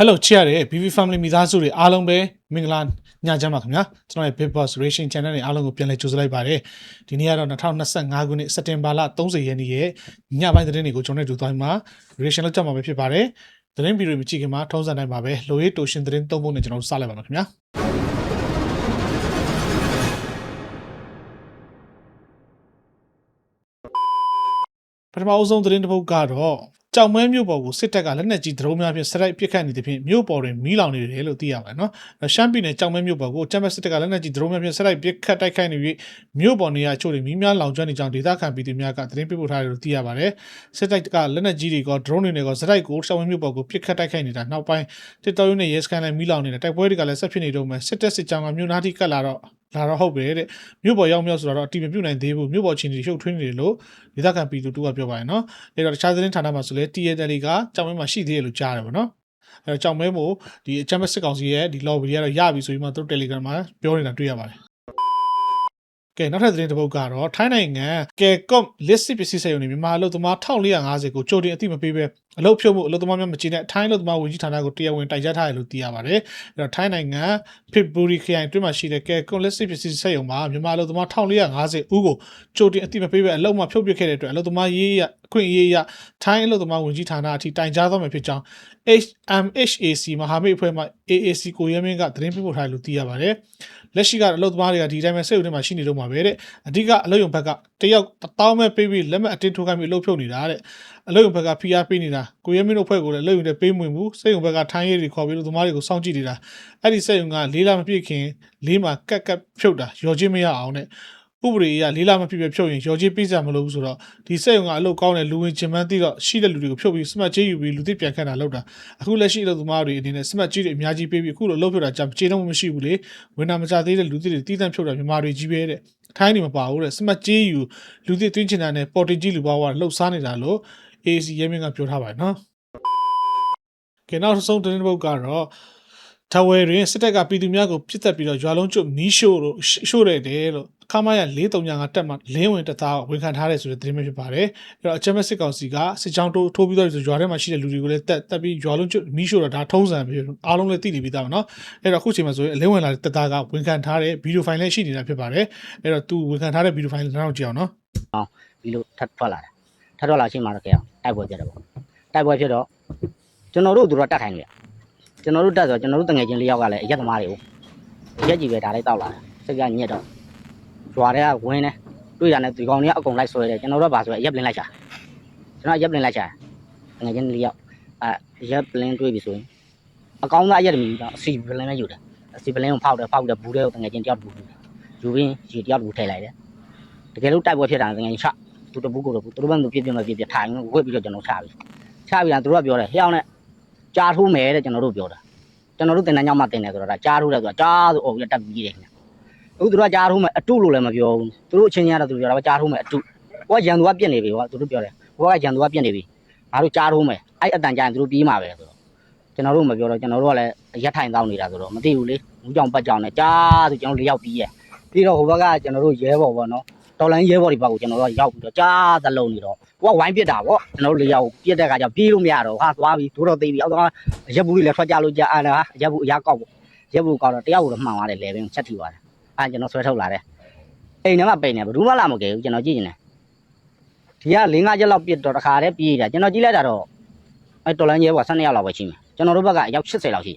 Hello ချစ်ရတဲ့ BB Family မိသားစုတွေအားလုံးပဲမင်္ဂလာညချမ်းပါခင်ဗျာကျွန်တော်ရဲ့ Big Boss Racing Channel နဲ့အားလုံးကိုပြန်လည်ကြိုဆိုလိုက်ပါတယ်ဒီနေ့ကတော့2025ခုနှစ်စက်တင်ဘာလ30ရက်နေ့ရဲ့ညပိုင်းသတင်းတွေကိုကျွန်တော်တို့သွားမှာ Racing လောက်ကြမှာပဲဖြစ်ပါတယ်သတင်းဗီဒီယိုမကြည့်ခင်မှာထုံးစံတိုင်းပါပဲလိုရေးတိုရှင်သတင်းသုံးဖို့နဲ့ကျွန်တော်တို့စလိုက်ပါမယ်ခင်ဗျာပထမအဆုံးသတင်းတစ်ပုဒ်ကတော့ ကြောင်မဲမြို့ပေါ်ကိုစစ်တပ်ကလက်နက်ကြီးဒရုန်းများဖြင့်စရိုက်ပစ်ခတ်နေသဖြင့်မြို့ပေါ်တွင်မီးလောင်နေတယ်လို့သိရပါတယ်နော်။ရှမ်းပြည်နယ်ကြောင်မဲမြို့ပေါ်ကိုကျမ်းမစစ်တပ်ကလက်နက်ကြီးဒရုန်းများဖြင့်စရိုက်ပစ်ခတ်တိုက်ခိုက်နေပြီးမြို့ပေါ်နေရာအချို့တွင်မီးများလောင်ကျွမ်းနေကြောင်းဒေသခံပြည်သူများကသတင်းပေးပို့ထားတယ်လို့သိရပါတယ်။စစ်တပ်ကလက်နက်ကြီးတွေကဒရုန်းတွေနဲ့ကစရိုက်ကိုရှောင်းဝင်းမြို့ပေါ်ကိုပစ်ခတ်တိုက်ခိုက်နေတာနောက်ပိုင်းတစ်တော်ရုံးနဲ့ရဲစခန်းလည်းမီးလောင်နေတဲ့တိုက်ပွဲတွေကလည်းဆက်ဖြစ်နေတော့မှစစ်တပ်စစ်ကြောင်းကမြို့နားထိကတ်လာတော့ လာတော့ဟုတ်ပဲတဲ့မြို့ပေါ်ရောက်မြောက်ဆိုတော့အတီးမပြုတ်နိုင်သေးဘူးမြို့ပေါ်ချင်းတွေရှုပ်ထွေးနေတယ်လို့ဒေသခံပြည်သူတို့ကပြောပါတယ်နော်အဲ့တော့တခြားသတင်းဌာနမှာဆိုလဲ TNL ကကြောင်မဲမှာရှိသေးတယ်လို့ကြားတယ်ဗောနော်အဲ့တော့ကြောင်မဲမို့ဒီအချမ်းမစစ်ကောင်စီရဲ့ဒီ lobby တွေကတော့ရပြီဆိုပြီးမှသူတို့ Telegram မှာပြောနေတာတွေ့ရပါတယ် ကဲနောက်ထပ်သတင်းတစ်ပုဒ်ကတော့ထိုင်းနိုင်ငံကဲကော့လစ်စစ်ပစ္စည်းစက်ရုံနေမြန်မာအလုပ်သမား1450ကိုကြိုတင်အသိမပေးပဲအလုပ်ဖြုတ်မှုအလုပ်သမားများမချေတဲ့ထိုင်းအလုပ်သမားဝန်ကြီးဌာနကိုတရားဝင်တိုင်ကြားထားတယ်လို့သိရပါတယ်အဲ့တော့ထိုင်းနိုင်ငံဖိဘူရီခရိုင်အတွင်းမှာရှိတဲ့ကဲကွန်လက်စစ်ပစ္စည်းစက်ရုံမှာမြန်မာအလုပ်သမား1450ဦးကိုကြိုတင်အသိမပေးပဲအလုပ်မှဖြုတ်ပစ်ခဲ့တဲ့အတွက်အလုပ်သမားရေးရအခွင့်အရေးရထိုင်းအလုပ်သမားဝန်ကြီးဌာနအထိတိုင်ကြားသွားမယ်ဖြစ်ကြောင်း HMHAC မဟာမိတ်အဖွဲ့မှ AAC ကိုရဲမင်းကသတင်းပေးပို့ထားတယ်လို့သိရပါတယ် လက်ရှိကအလုပ်သမားတွေကဒီတိုင်းပဲစိတ်ဝင်ထဲမှာရှိနေတော့မှာပဲတဲ့အဓိကအလုပ်ရုံဘက်ကတယောက်တစ်တောင်းမဲ့ပေးပြီးလက်မှတ်အတင်းထိုးခိုင်းပြီးအလုပ်ဖြုတ်နေတာတဲ့အလုပ်ရုံဘက်က PR ပေးနေတာကိုရဲမင်းတို့ဖွဲ့ကိုလည်းအလုပ်ရုံတွေပေးမဝင်ဘူးစိတ်ရုံဘက်ကထိုင်းရဲတွေခေါ်ပြီးအလုပ်သမားတွေကိုစောင့်ကြည့်နေတာအဲ့ဒီစိတ်ရုံကလေးလမပြည့်ခင်လေးမှာကက်ကက်ဖြုတ်တာရော်ချင်းမရအောင်တဲ့ ဥပဒေအရလေးလာမဖြစ်ဖြစ်ဖြုတ်ရင်ရော်ကြီးပေးစရာမလိုဘူးဆိုတော့ဒီစက်ရုံကအလုပ်ကောင်းတဲ့လူဝင်ချင်မှန်းသိတော့ရှိတဲ့လူတွေကိုဖြုတ်ပြီးစမတ်ချေးယူပြီးလူသိပြန်ခန့်တာလောက်တာအခုလက်ရှိအလုပ်သမားတွေအနေနဲ့စမတ်ချေးတွေအများကြီးပေးပြီးအခုလိုအလုပ်ဖြုတ်တာကြကျေတော့မရှိဘူးလေဝင်တာမကြသေးတဲ့လူသိတွေတီးတန့်ဖြုတ်တာမြန်မာတွေကြီးပဲတဲ့ထိုင်းနေမပါဘူးတဲ့စမတ်ချေးယူလူသိတွင်းချင်တာနဲ့ပေါ်တင်ကြီးလူပွားဝါလှုပ်ရှားနေတာလို့ AC ရဲမင်းကပြောထားပါတယ်နော်ကဲနောက်ဆုံးသတင်းတစ်ပုဒ်ကတော့ထဝယ်တွင်စစ်တပ်ကပြည်သူများကိုပြစ်တက်ပြီးတော့ရွာလုံးကျွတ်မီးရှို့လို့ရှို့ရတယ်လို့ ခမာရ435တက်မှလင်းဝင်တသားဝန်ခံထားတယ်ဆိုတဲ့သတင်းပဲဖြစ်ပါတယ်။အဲ့တော့အချက်မဲ့စစ်ကောင်စီကစစ်ကြောင်းတိုးထိုးပြီးတော့ရွာထဲမှာရှိတဲ့လူတွေကိုလည်းတက်တက်ပြီးရွာလုံးကျွတ်မီးရှို့တာဒါထုံးစံပဲအားလုံးလည်းသိနေပြီးသားပါနော်။အဲ့တော့အခုချိန်မှာဆိုရင်အလင်းဝင်လာတဲ့တက်သားကဝန်ခံထားတဲ့ဗီဒီယိုဖိုင်လည်းရှိနေတာဖြစ်ပါတယ်။အဲ့တော့သူဝန်ခံထားတဲ့ဗီဒီယိုဖိုင်လည်းနောက်ကြည့်အောင်နော်ပြီးလို့ထပ်ထွက်လာတယ်ထပ်ထွက်လာချိန်မှာတော့ကြရအောင်တိုက်ပွဲပြတ်တယ်ပေါ့တိုက်ပွဲဖြစ်တော့ကျွန်တော်တို့သူတို့တတ်ထိုင်နေရကျွန်တော်တို့တက်ဆိုကျွန်တော်တို့တငယ်ချင်းလေးယောက်ကလည်းအရက်သမားတွေကိုရက်ကြီးပဲဒါလေးတောက်လာတယ်စိတ်ကညစ်တော့ ကြွားတဲ့ကဝင်းနေတွေ့ရတယ်ဒီကောင်တွေကအကုန်လိုက်ဆွဲတယ်ကျွန်တော်တို့ကပါဆိုရက်ပလင်းလိုက်ချာကျွန်တော်ရက်ပလင်းလိုက်ချာတငယ်ချင်းလေးယောက်အဲရက်ပလင်းတွေ့ပြီဆိုရင်အကောင်းသားရက်တမီတော့အစီပလင်းပဲယူတယ်အစီပလင်းကိုဖောက်တယ်ဖောက်တယ်ဘူးတဲ့တငယ်ချင်းတယောက်ဘူးယူပြီးရေတယောက်ဘူးထည့်လိုက်တယ်တကယ်လို့တိုက်ပွဲဖြစ်တာတငယ်ချင်းချသူတပူးကိုတော့သူတို့ဘက်သူပြပြမပြပြထိုင်ဝက်ပြီးတော့ကျွန်တော်ချပြီချပြီလားသူတို့ကပြောတယ်ဟျောင်းနဲ့ကြားထိုးမယ်တဲ့ကျွန်တော်တို့ပြောတာကျွန်တော်တို့တင်တန်းကြောင့်မှတင်တယ်ဆိုတော့ဒါကြားထိုးတယ်ဆိုတာကြားဆိုអော်ပြီးတက်ပြီးတယ်ခင်ဗျ အခုသူတို့ကကြားထိုးမယ်အတုလို့လည်းမပြောဘူးသူတို့အချင်းချင်းကတော့သူတို့ပြောတာကြားထိုးမယ်အတုဟိုကရန်သူကပြစ်နေပြီဟိုကသူတို့ပြောတယ်ဟိုကရန်သူကပြစ်နေပြီငါတို့ကြားထိုးမယ်အဲ့အတန်ကြားရင်သူတို့ပြေးမှာပဲဆိုတော့ကျွန်တော်တို့မပြောတော့ကျွန်တော်တို့ကလည်းရက်ထိုင်တောင်းနေတာဆိုတော့မသိဘူးလေဘူးကြောင်ပတ်ကြောင်နဲ့ကြားဆိုကျွန်တော်လေးယောက်ပြီးရဲ့ပြီးတော့ဟိုဘက်ကကျွန်တော်တို့ရဲဘော်ပေါ့နော်တော်လိုင်းရဲဘော်ဒီဘက်ကိုကျွန်တော်တို့ရောက်ပြီးတော့ကြားသလုံးနေတော့ကိုကဝိုင်းပစ်တာဗောကျွန်တော်တို့လေးယောက်ပြစ်တဲ့ခါကျပြေးလို့မရတော့ဟာသွားပြီးဒိုးတော့သိပြီးအောက်တော့ရက်ဘူးလေးလည်းထွက်ကြလို့ကြာအာဟာရက်ဘူးအရာကောက်ပေါ့ရက်ဘူးကောက်တော့တယောက်ကိုတော့မှန်သွားတယ်လေပင်ချက်ထိသွားတယ် အဲကျွန်တော်ဆွဲထုတ်လာတယ်အိမ်ထဲမှာပိန်နေဘယ်သူမှလာမကယ်ဘူးကျွန်တော်ကြည့်နေတယ်ဒီက၄၅ချက်လောက်ပြစ်တော့တခါတည်းပြေးတာကျွန်တော်ကြည့်လိုက်တာတော့အဲတော်လိုင်းရဲဘော်12ယောက်လောက်ပဲရှိမယ်ကျွန်တော်တို့ဘက်ကအယောက်80လောက်ရှိ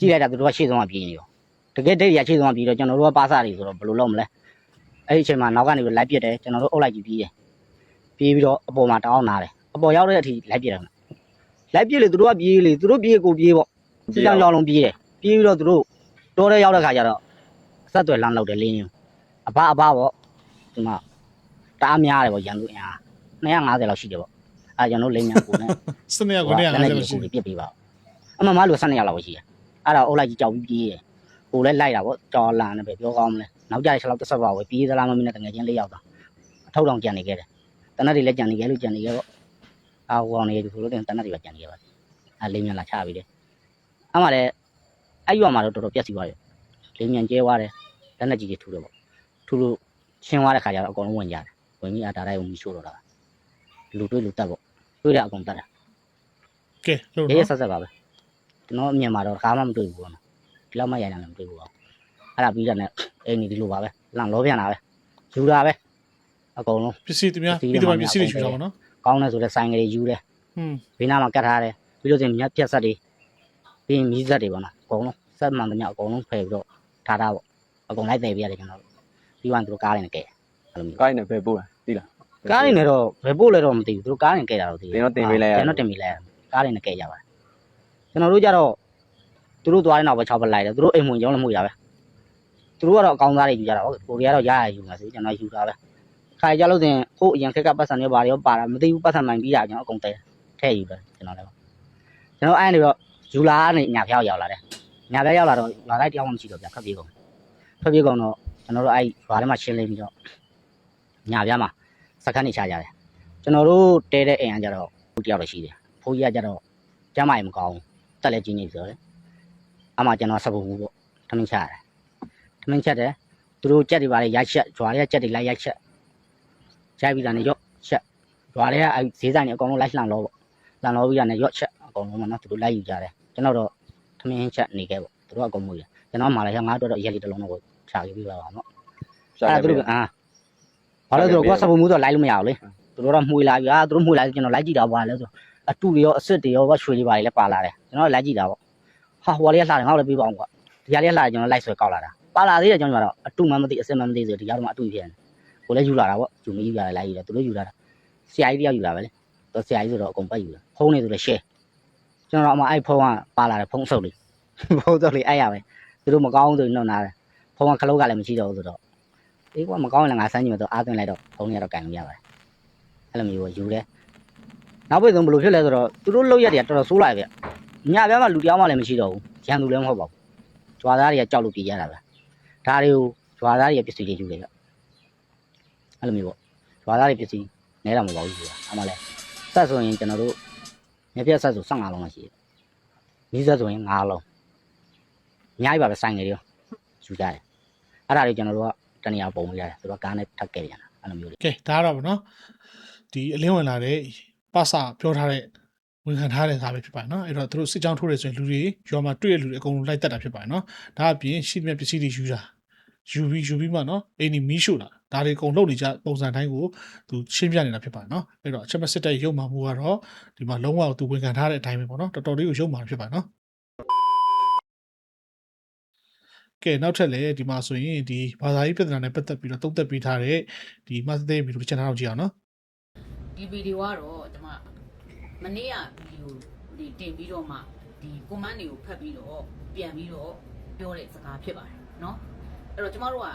ကြည့်လိုက်တာသူတို့ကရှေ့ဆုံးကပြေးနေရောတကယ်ဒိတ်ရရှေ့ဆုံးကပြေးတော့ကျွန်တော်တို့ကပါစားတွေဆိုတော့ဘယ်လိုလုပ်မလဲအဲ့ဒီအချိန်မှာနောက်ကနေပြီးလိုက်ပစ်တယ်ကျွန်တော်တို့အုပ်လိုက်ကြည့်ပြီးတယ်ပြေးပြီးတော့အပေါ်မှာတောင်းနာတယ်အပေါ်ရောက်တဲ့အထိလိုက်ပစ်တယ်လိုက်ပစ်လေသူတို့ကပြေးလေသူတို့ပြေးကိုပြေးပေါ့စီတောင်ရောက်လုံးပြေးတယ်ပြေးပြီးတော့သူတို့တော်တဲ့ရောက်တဲ့ခါကျတော့ အဆက်အသွယ်လမ်းလောက်တယ်လင်းရင်အဘအဘပေါ့ဒီမှာတအားများတယ်ပေါ့ရန်သူအင်အား250လောက်ရှိတယ်ပေါ့အဲကျွန်တော်လိမ့်မြန်ကိုနဲ့စနေကနေရ50လို့ရှိကိုပြစ်ပေးပါအမမလို့12ရောက်လောက်ပဲရှိတယ်အဲ့ဒါအုပ်လိုက်ကြီးကြောက်ပြီးပြေးတယ်ကိုလည်းလိုက်တာပေါ့ကြော်လာနေပဲပြောကောင်းမလဲနောက်ကြတဲ့6လောက်တစ်ဆက်ပါပဲပြေးသလားမမင်းနဲ့တငယ်ချင်းလေးယောက်တော့အထောက်တောင်ကြံနေခဲ့တယ်တနက်တွေလည်းကြံနေခဲ့လို့ကြံနေခဲ့ပေါ့အာဟောင်းနေဒီလိုလို့တင်တနက်တွေပဲကြံနေခဲ့ပါအဲလေးမြန်လာချပြီးတယ်အမှလည်းအဲ့ရွာမှာတော့တော်တော်ပြက်စီသွားတယ် လေးမြန်ကျဲသွားတယ်လက်နဲ့ကြီးကြီးထူတယ်ပေါ့ထူလို့ရှင်းသွားတဲ့ခါကျတော့အကုန်လုံးဝင်ကြတယ်ဝင်ပြီးအတားတိုင်းကိုမီးရှို့တော့တာလူတွေးလူတက်ပေါ့တွေးတဲ့အကုန်တက်တာကဲလို့ရေးရနော်ဆက်ဆက်ပါပဲကျွန်တော်အမြင်မှာတော့ကားမှမတွေ့ဘူးပေါ့နော်ဒီလောက်မှရိုင်တယ်လည်းမတွေ့ဘူးပေါ့အဲ့ဒါပြီးတော့လည်းအိမ်ကြီးဒီလိုပါပဲလန့်လောပြန်တာပဲယူတာပဲအကုန်လုံးပစ္စည်းတများပစ္စည်းပြီးတွေတော့မှပစ္စည်းတွေများယူတာပေါ့နော်ကောင်းတယ်ဆိုတဲ့ဆိုင်ကလေးယူတယ်ဟွန်းဘေးနားမှာကတ်ထားတယ်ပြီးလို့ဆိုရင်မြက်ပြက်ဆက်တွေပြီးရင်မီးဆက်တွေပေါ့နော်အကုန်လုံးဆက်မှန်သမျှအကုန်လုံးဖယ်ပြီးတော့ ထားတာပေါ့အကုန်လိုက်တယ်ပြရတယ်ကျွန်တော်တို့ပြီးမှသူတို့ကားတွေနဲ့ကဲအဲ့လိုမျိုးကိုင်းနဲ့ပဲပို့တာသိလားကားတွေနဲ့တော့ဘယ်ပို့လဲတော့မသိဘူးသူတို့ကားတွေနဲ့ကဲတာတော့သိတင်တော့တင်ပေးလိုက်ရတယ်ကျွန်တော်တင်ပေးလိုက်ရတယ်ကားတွေနဲ့ကဲကြပါတယ်ကျွန်တော်တို့ကြတော့သူတို့သွားတဲ့နောက်ပဲ6ပတ်လိုက်တယ်သူတို့အိမ်ဝင်ကြောင်းလည်းမှုရပဲသူတို့ကတော့အကောင်းသားတွေယူကြတာဟုတ်ကိုရီးယားတော့ရရယူမှာဆိုကျွန်တော်ယူတာပဲခါကြလို့ဆိုရင်ကို့အရင်ခက်ကပတ်စံတွေဘာတွေရောပါတာမသိဘူးပတ်စံမှန်ပြီးတာကျွန်တော်အကုန်တဲထဲယူတယ်ကျွန်တော်လည်းကျွန်တော်အဲ့နေတော့ယူလာကနေညာဖျောက်ရောက်လာတယ် ညာဖျောက်ရောက်လာတော့လာလိုက်တယောက်မှမရှိတော့ဗျဖက်ပြေးကုန်ဖက်ပြေးကုန်တော့ကျွန်တော်တို့အဲ့ရွာထဲမှာရှင်းလင်းပြီးတော့ညာဖျားမှာစခန်းနေချကြတယ်ကျွန်တော်တို့တဲတဲ့အိမ်ကကြတော့ဘူးတယောက်တော့ရှိတယ်ဖိုးကြီးကကြတော့ကျမ်းမာရင်မကောင်းဘူးတက်လက်ကြီးနေပြီဆိုတော့လေအမှကျွန်တော်စပူဘူးပေါ့ထမင်းချရတယ်ထမင်းချက်တယ်သူတို့ကြက်တွေပါလေရိုက်ချက်ဂျွာတွေကကြက်တွေလိုက်ရိုက်ချက်ရိုက်ပြီးတာနဲ့ရော့ချက်ဂျွာတွေကအဲဈေးဆိုင်တွေအကုန်လုံးလိုက်လှန်လို့ပေါ့လှန်လို့ပြီးတာနဲ့ရော့ချက်အကုန်လုံးမနော်သူတို့လိုက်ယူကြတယ်ကျွန်တော်တော့ထ မင်းချက်နေခဲ့ပေါ့သူတို့အကုန်မှုတယ်ကျွန်တော်မှလည်းငါတို့တော့ရက်လေးတစ်လုံးတော့ချာခဲ့ပြီးပါပါနော်ရှာအဲ့ဒါခဲ့သူပြီတို့ကအာဘာလို့လဲဆိုတော့ကိုကစပူမှုတော့လိုက်လို့မရဘူးလေသူတို့တော့မှုလာပြီအာသူတို့မှုလာပြီကျွန်တော်လိုက်ကြည့်တာဘာလဲဆိုအတူတွေရောအစ်စ်တွေရောဘာရွှေတွေပါလေလည်းပါလာတယ်ကျွန်တော်လိုက်ကြည့်တာပေါ့ဟာဟိုလေးကလှတယ်ငါ့ကိုလည်းပြီးပါအောင်ကွာဒီကလေးကလှတယ်ကျွန်တော်လိုက်ဆွဲကောက်လာတာပါလာသေးတယ်ကျွန်တော်ကတော့အတူမှမသိအစ်စ်မှမသိဆိုဒီရောက်တော့မှအတူဖြစ်နေကိုလည်းယူလာတာပေါ့ယူမယူလာလိုက်ယူတယ်သူတို့ယူလာတာဆရာကြီးတယောက်ယူလာပဲလေသူဆရာကြီးဆိုတော့အကုန်ပတ်ယူတယ်ဖုန်းနေဆိုတော့ share ကျွန်တော်အမအဲ့ဖုန်းကပါလာတယ်ဖုန်းဆုပ်လေးဖုန်းဆုပ်လေးအဲ့ရပဲသူတို့မကောင်းဆိုရင်နှုတ်နာတယ်ဖုန်းကခလုတ်ကလည်းမရှိတော့ဘူးဆိုတော့အေးကွာမကောင်းရင်လည်းငါစမ်းကြည့်မယ်တော့အားသွင်းလိုက်တော့ဖုန်းရတော့ကန်လို့ရပါတယ်အဲ့လိုမျိုးကိုယူတယ်နောက်ပိတ်ဆုံးဘယ်လိုဖြစ်လဲဆိုတော့သူတို့လောက်ရက်တွေကတော်တော်ဆိုးလာပြီဗျညပြားမှလူတယောက်မှလည်းမရှိတော့ဘူးရန်သူလည်းမဟုတ်ပါဘူးကြွာသားတွေကကြောက်လို့ပြေးရတာပဲဒါတွေကိုကြွာသားတွေပစ္စည်းတွေယူတယ်ဗျအဲ့လိုမျိုးပေါ့ကြွာသားတွေပစ္စည်းနဲတာမဟုတ်ပါဘူးယူတာအမှလည်းဆက်ဆိုရင်ကျွန်တော်တို့ မြပြက်ဆက်ဆို15လုံးလောက်ရှိတယ်မိဆက်ဆိုရင်5လုံးအများကြီးပါပဲဆိုင်ငယ်တွေရောယူကြတယ်အဲ့ဒါတွေကျွန်တော်တို့ကတနေရာပုံလို့ရတယ်သူတို့ကကားနဲ့ထပ်ခဲ့ပြန်တာအဲ့လိုမျိုးလေးကဲဒါကတော့ဗောနော်ဒီအလင်းဝင်လာတဲ့ပါစာပြောထားတဲ့ဝန်ခံထားတဲ့ကားပဲဖြစ်ပါတယ်နော်အဲ့တော့သူတို့စစ်ကြောင်းထိုးတယ်ဆိုရင်လူတွေရွာမှာတွေ့ရလူတွေအကုန်လုံးလိုက်တက်တာဖြစ်ပါတယ်နော်ဒါအပြင်ရှိသမျှပစ္စည်းတွေယူတာယူပြီးယူပြီးမှနော်အိမ်ဒီမီးရှို့တာ ဒါတွေအကုန်လုပ်နေကြပုံစံတိုင်းကိုသူရှင်းပြနေတာဖြစ်ပါတယ်နော်အဲ့တော့အချက်မစစ်တဲ့ရုပ်မှမှုကတော့ဒီမှာလုံးဝသူဝန်ခံထားတဲ့အတိုင်းပဲပေါ့နော်တော်တော်လေးကိုရုပ်မှဖြစ်ပါတယ်နော်ကဲနောက်ထပ်လည်းဒီမှာဆိုရင်ဒီဘာသာရေးပြဿနာနဲ့ပတ်သက်ပြီးတော့တုံ့သက်ပေးထားတဲ့ဒီမတ်သေးဗီဒီယိုချန်နယ်အောင်ကြည့်အောင်နော် ဒီဗီဒီယိုကတော့ကျွန်မမနေ့ကဗီဒီယိုဒီတင်ပြီးတော့မှဒီ command တွေကိုဖတ်ပြီးတော့ပြန်ပြီးတော့ပြောတဲ့စကားဖြစ်ပါတယ်เนาะအဲ့တော့ကျမတို့က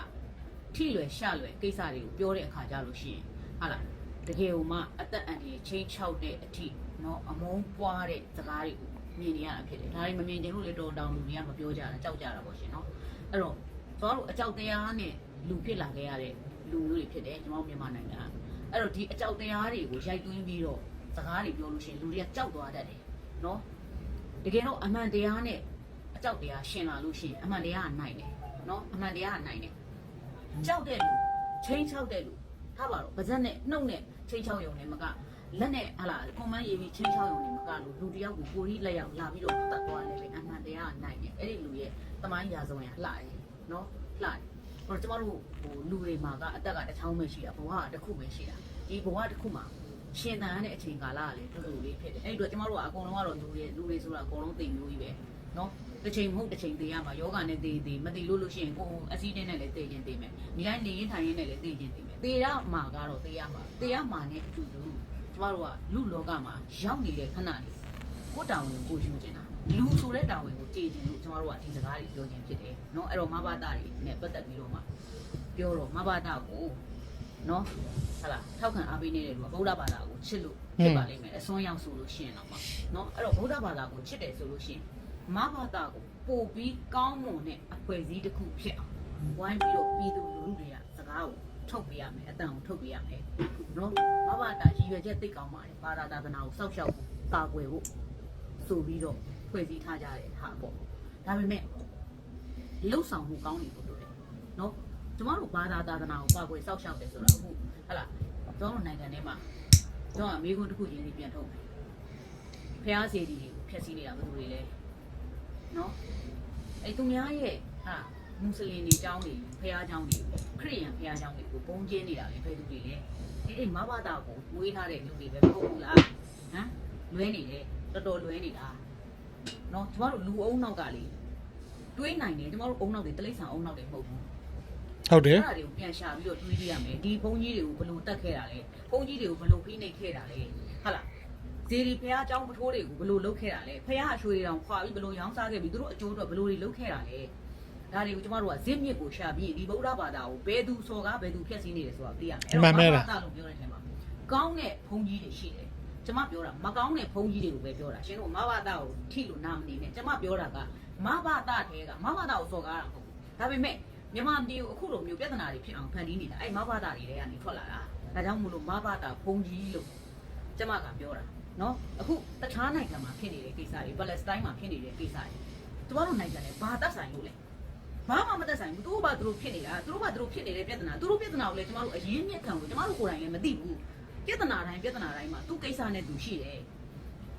ထိလွယ်ရှလွယ်ကိစ္စတွေကိုပြောတဲ့အခါကြလို့ရှိရင်ဟာလားတကယ်ကိုမှအသက်အန္တရာယ်ချိန်ချောက်တဲ့အထိနော်အမုန်းပွားတဲ့စကားတွေကိုမြင်နေရတာဖြစ်တယ်ဒါတွေမမြင်ကြဘူးလေတော်တောင်လူတွေကမပြောကြတာကြောက်ကြတာပေါ့ရှင်နော်အဲ့တော့သွားလို့အကြောက်တရားနဲ့လူဖြစ်လာခဲ့ရတဲ့လူမျိုးတွေဖြစ်တယ်ကျွန်တော်မြန်မာနိုင်ငံအဲ့တော့ဒီအကြောက်တရားတွေကိုရိုက်သွင်းပြီးတော့စကားတွေပြောလို့ရှင်လူတွေကကြောက်သွားတတ်တယ်နော်တကယ်တော့အမှန်တရားနဲ့အကြောက်တရားရှင်လာလို့ရှင်အမှန်တရားကနိုင်တယ်နော်အမှန်တရားကနိုင်တယ် ကြောက်တဲ့လူချင်းချောက်တဲ့လူထားပါတော့ပါဇက်နဲ့နှုတ်နဲ့ချင်းချောက်ရုံနဲ့မကလက်နဲ့ဟာလာကွန်မန်းရေးပြီးချင်းချောက်ရုံနဲ့မကလို့လူတယောက်ကိုကိုကြီးလက်ရောက်လာပြီးတော့တတ်သွားတယ်ပဲအမှန်တရားကနိုင်တယ်အဲ့ဒီလူရဲ့တမိုင်းရာဇဝင်ကလှတယ်နော်လှတယ်ဟိုကျမတို့ဟိုလူတွေမှာကအသက်ကတစ်ချောင်းပဲရှိတာဘဝကတစ်ခုပဲရှိတာဒီဘဝတစ်ခုမှာရှင်သန်ရတဲ့အချိန်ကာလကလည်းတူတူလေးဖြစ်တယ်အဲ့ဒီတော့ကျမတို့ကအကုန်လုံးကတော့လူတွေလူတွေဆိုတာအကုန်လုံးသိမျိုးကြီးပဲ နော်တစ်ချိန်မဟုတ်တစ်ချိန်သိရမှာယောဂနဲ့သိသိမသိလို့လို့ရှိရင်ကိုယ်အစည်းတင်းနဲ့လည်းသိရင်သိမယ်ဒီတိုင်းနေရင်ထိုင်ရင်လည်းသိရင်သိမယ်သိရမှာကတော့သိရမှာသိရမှာနဲ့အတူတူကျမတို့ကလူလောကမှာရောက်နေတဲ့ခဏလေးကိုယ်တောင်းဝင်ကိုယူနေတာလူဆိုတဲ့တောင်းဝင်ကိုကြည်ကျင်လို့ကျမတို့ကဒီစကားတွေပြောခြင်းဖြစ်တယ်နော်အဲ့တော့မဘာတာတွေနဲ့ပတ်သက်ပြီးတော့မှပြောတော့မဘာတာကိုနော်ဟာလားထောက်ခံအားပေးနေတဲ့လူကဗုဒ္ဓဘာသာကိုချစ်လို့ဖြစ်ပါလိမ့်မယ်အစွန်းရောက်ဆိုလို့ရှိရင်တော့မှနော်အဲ့တော့ဗုဒ္ဓဘာသာကိုချစ်တယ်ဆိုလို့ရှိရင် မဘာသာကိုပို့ပြီးကောင်းမွန်တဲ့အဖွဲ့အစည်းတစ်ခုဖြစ်အောင်ဝိုင်းပြီးတော့ပြည်သူလူထုတွေကစကားကိုထုတ်ပေးရမယ်အတန်ကိုထုတ်ပေးရမယ်နော်မဘာသာရည်ရွယ်ချက်သိကောင်းပါတယ်ဘာသာသာသနာကိုစောက်ရှောက်ဖို့ကာကွယ်ဖို့ဆိုပြီးတော့ဖွဲ့စည်းထားကြတဲ့ဟာပေါ့ဒါပေမဲ့လှုပ်ဆောင်မှုကောင်းနေဖို့လိုတယ်နော်ကျမတို့ဘာသာသာသနာကိုပါကွယ်စောက်ရှောက်တယ်ဆိုတာအခုဟလာကျွန်တော်တို့နိုင်ငံထဲမှာကျွန်တော်ကမိခွန်းတစ်ခုချင်းစီပြန်ထုတ်မယ်ဖះစီတီတွေကိုဖျက်ဆီးနေတာဘယ်သူတွေလဲ နော်အဲ့သူများရဲ့ဟာမွတ်စလင်တွေကျောင်းတွေဖះကျောင်းတွေခရစ်ယာန်ဖះကျောင်းတွေကိုပုံကျင်းနေတာလေဘယ်သူတွေလဲအဲ့ဒီမဘာသာကိုမွေးထားတဲ့လူတွေပဲမဟုတ်ဘူးလားဟမ်လွဲနေတယ်တော်တော်လွဲနေတာနော်ကျမတို့လူအုံနောက်ကလေတွေးနိုင်တယ်ကျမတို့အုံနောက်တွေတလိษံအုံနောက်တွေမဟုတ်ဘူးဟုတ်တယ်အဲ့ဒါတွေကိုပြန်ရှာပြီးတော့တွေးကြည့်ရမယ်ဒီဘုန်းကြီးတွေကိုဘယ်လိုတက်ခဲ့တာလဲဘုန်းကြီးတွေကိုဘယ်လိုဖိနှိပ်ခဲ့တာလဲဟုတ်လား ဇေဒီဖះအကြောင်းပထိုးတွေကိုဘယ်လိုလုပ်ခဲ့တာလဲဖះအရွှေတွေတောင်ခွာပြီးဘယ်လိုရောင်းစားခဲ့ပြီးသူတို့အကျိုးအတွက်ဘယ်လိုတွေလုပ်ခဲ့တာလဲဒါတွေကိုကျမတို့ကဇစ်မြစ်ကိုရှာပြီးဒီဗုဒ္ဓဘာသာကိုဘယ်သူစော်ကားဘယ်သူဖျက်ဆီးနေတယ်ဆိုတာသိရမယ်ဘာသာလို့ပြောတဲ့အချိန်မှာကောင်းတဲ့ဘုန်းကြီးတွေရှိတယ်ကျမပြောတာမကောင်းတဲ့ဘုန်းကြီးတွေကိုပဲပြောတာရှင်တို့မဘာသာကိုထိလို့နာမနေနဲ့ကျမပြောတာကမဘာသာတဲကမဘာသာကိုစော်ကားတာမဟုတ်ဘူးဒါပေမဲ့မြန်မာပြည်ကိုအခုလိုမျိုးပြဿနာတွေဖြစ်အောင်ဖန်တီးနေတာအဲ့မဘာသာတွေထဲကနေထွက်လာတာဒါကြောင့်မို့လို့မဘာသာဘုံကြီးလို့ကျမကပြောတာ နော်အခုတခြားနိုင်ငံမှာဖြစ်နေတဲ့ကိစ္စတွေပါလက်စတိုင်းမှာဖြစ်နေတဲ့ကိစ္စတွေကျမတို့နိုင်ငံနဲ့ဘာသက်ဆိုင်လို့လဲဘာမှမသက်ဆိုင်ဘူးသူတို့ဘာသူတို့ဖြစ်နေတာသူတို့ဘာသူတို့ဖြစ်နေတဲ့ပြဿနာသူတို့ပြဿနာကိုလည်းကျမတို့အရင်မြင့်ခံလို့ကျမတို့ကိုယ်တိုင်လည်းမသိဘူးပြဿနာတိုင်းပြဿနာတိုင်းမှာသူ့ကိစ္စနဲ့သူရှိတယ်